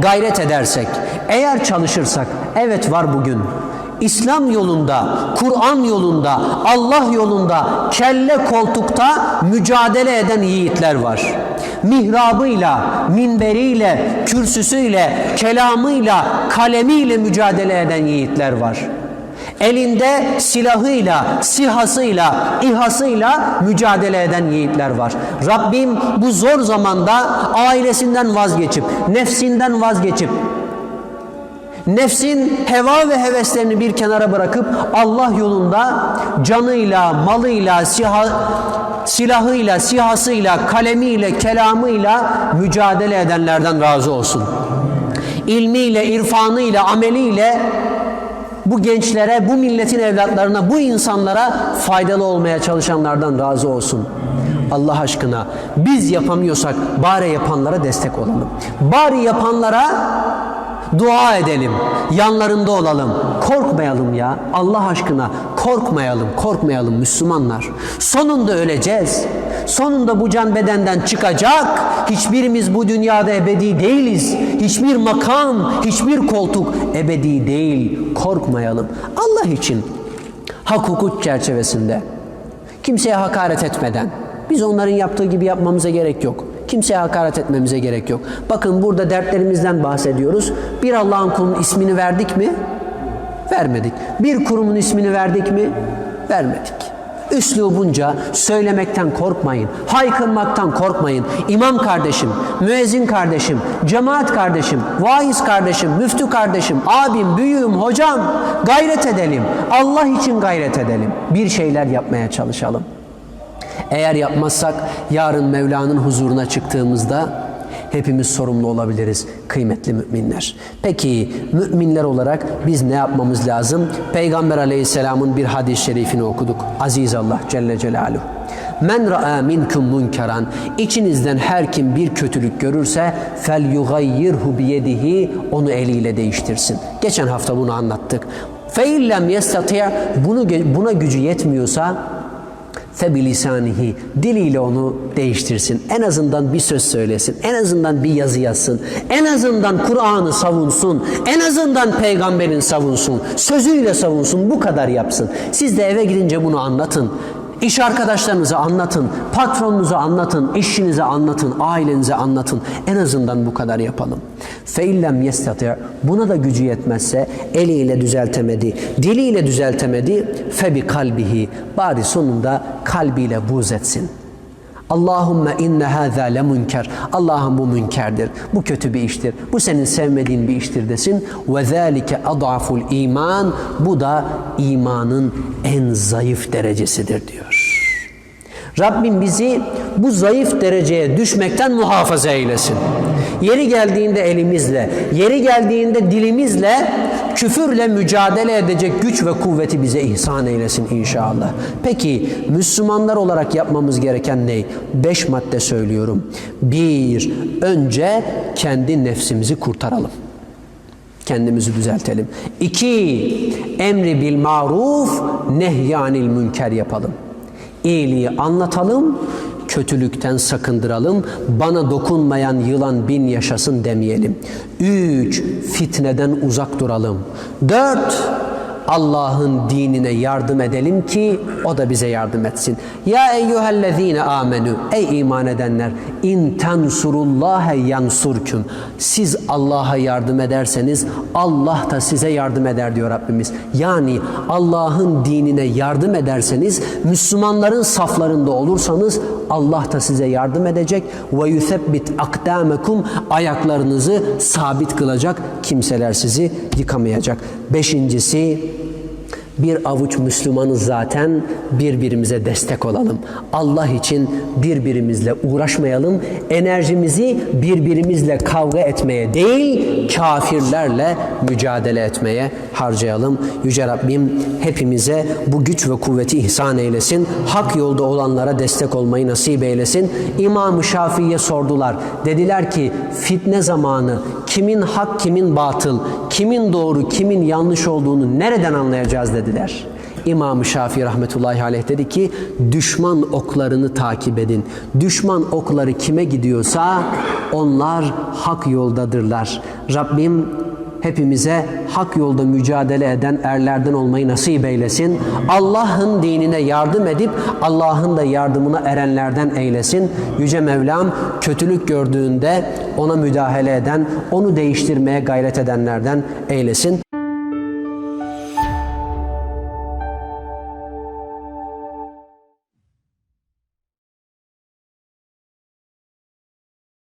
gayret edersek, eğer çalışırsak, evet var bugün. İslam yolunda, Kur'an yolunda, Allah yolunda, kelle koltukta mücadele eden yiğitler var. Mihrabıyla, minberiyle, kürsüsüyle, kelamıyla, kalemiyle mücadele eden yiğitler var. Elinde silahıyla, sihasıyla, ihasıyla mücadele eden yiğitler var. Rabbim bu zor zamanda ailesinden vazgeçip, nefsinden vazgeçip, nefsin heva ve heveslerini bir kenara bırakıp Allah yolunda canıyla, malıyla, siha, silahıyla, sihasıyla, kalemiyle, kelamıyla mücadele edenlerden razı olsun. İlmiyle, irfanıyla, ameliyle bu gençlere, bu milletin evlatlarına, bu insanlara faydalı olmaya çalışanlardan razı olsun. Allah aşkına biz yapamıyorsak bari yapanlara destek olalım. Bari yapanlara dua edelim. Yanlarında olalım. Korkmayalım ya. Allah aşkına korkmayalım. Korkmayalım Müslümanlar. Sonunda öleceğiz. Sonunda bu can bedenden çıkacak. Hiçbirimiz bu dünyada ebedi değiliz. Hiçbir makam, hiçbir koltuk ebedi değil. Korkmayalım. Allah için hak hukuk çerçevesinde kimseye hakaret etmeden biz onların yaptığı gibi yapmamıza gerek yok. Kimseye hakaret etmemize gerek yok. Bakın burada dertlerimizden bahsediyoruz. Bir Allah'ın kulunun ismini verdik mi? Vermedik. Bir kurumun ismini verdik mi? Vermedik. Üslubunca söylemekten korkmayın. Haykırmaktan korkmayın. İmam kardeşim, müezzin kardeşim, cemaat kardeşim, vaiz kardeşim, müftü kardeşim, abim, büyüğüm, hocam gayret edelim. Allah için gayret edelim. Bir şeyler yapmaya çalışalım. Eğer yapmazsak yarın Mevla'nın huzuruna çıktığımızda hepimiz sorumlu olabiliriz kıymetli müminler. Peki müminler olarak biz ne yapmamız lazım? Peygamber aleyhisselamın bir hadis-i şerifini okuduk. Aziz Allah Celle Celaluhu. Men ra'a minkum munkaran içinizden her kim bir kötülük görürse fel yugayyirhu biyedihi onu eliyle değiştirsin. Geçen hafta bunu anlattık. Fe illem yestati' bunu buna gücü yetmiyorsa febilisanihi diliyle onu değiştirsin. En azından bir söz söylesin. En azından bir yazı yazsın. En azından Kur'an'ı savunsun. En azından peygamberin savunsun. Sözüyle savunsun. Bu kadar yapsın. Siz de eve gidince bunu anlatın. İş arkadaşlarınıza anlatın, patronunuza anlatın, işinize anlatın, ailenize anlatın. En azından bu kadar yapalım. Feillem yestati buna da gücü yetmezse eliyle düzeltemedi, diliyle düzeltemedi. Febi kalbihi bari sonunda kalbiyle buz etsin. Allahümme inne hâzâ le münker. Allah'ım bu münkerdir. Bu kötü bir iştir. Bu senin sevmediğin bir iştir desin. Ve zâlike ad'aful iman. Bu da imanın en zayıf derecesidir diyor. Rabbim bizi bu zayıf dereceye düşmekten muhafaza eylesin. Yeri geldiğinde elimizle, yeri geldiğinde dilimizle küfürle mücadele edecek güç ve kuvveti bize ihsan eylesin inşallah. Peki Müslümanlar olarak yapmamız gereken ne? Beş madde söylüyorum. Bir, önce kendi nefsimizi kurtaralım. Kendimizi düzeltelim. İki, emri bil maruf, nehyanil münker yapalım. İyiliği anlatalım, kötülükten sakındıralım, bana dokunmayan yılan bin yaşasın demeyelim. Üç, fitneden uzak duralım. Dört, Allah'ın dinine yardım edelim ki o da bize yardım etsin. Ya eyyühellezine amenü ey iman edenler in tensurullahe yansurküm. Siz Allah'a yardım ederseniz Allah da size yardım eder diyor Rabbimiz. Yani Allah'ın dinine yardım ederseniz Müslümanların saflarında olursanız Allah da size yardım edecek ve yusebbit akdamekum ayaklarınızı sabit kılacak kimseler sizi yıkamayacak. Beşincisi bir avuç Müslümanız zaten birbirimize destek olalım. Allah için birbirimizle uğraşmayalım. Enerjimizi birbirimizle kavga etmeye değil, kafirlerle mücadele etmeye harcayalım. Yüce Rabbim hepimize bu güç ve kuvveti ihsan eylesin. Hak yolda olanlara destek olmayı nasip eylesin. İmam-ı Şafii'ye sordular. Dediler ki fitne zamanı kimin hak kimin batıl, kimin doğru kimin yanlış olduğunu nereden anlayacağız dediler. İmam-ı Şafii rahmetullahi aleyh dedi ki düşman oklarını takip edin. Düşman okları kime gidiyorsa onlar hak yoldadırlar. Rabbim hepimize hak yolda mücadele eden erlerden olmayı nasip eylesin. Allah'ın dinine yardım edip Allah'ın da yardımına erenlerden eylesin. Yüce Mevlam kötülük gördüğünde ona müdahale eden, onu değiştirmeye gayret edenlerden eylesin.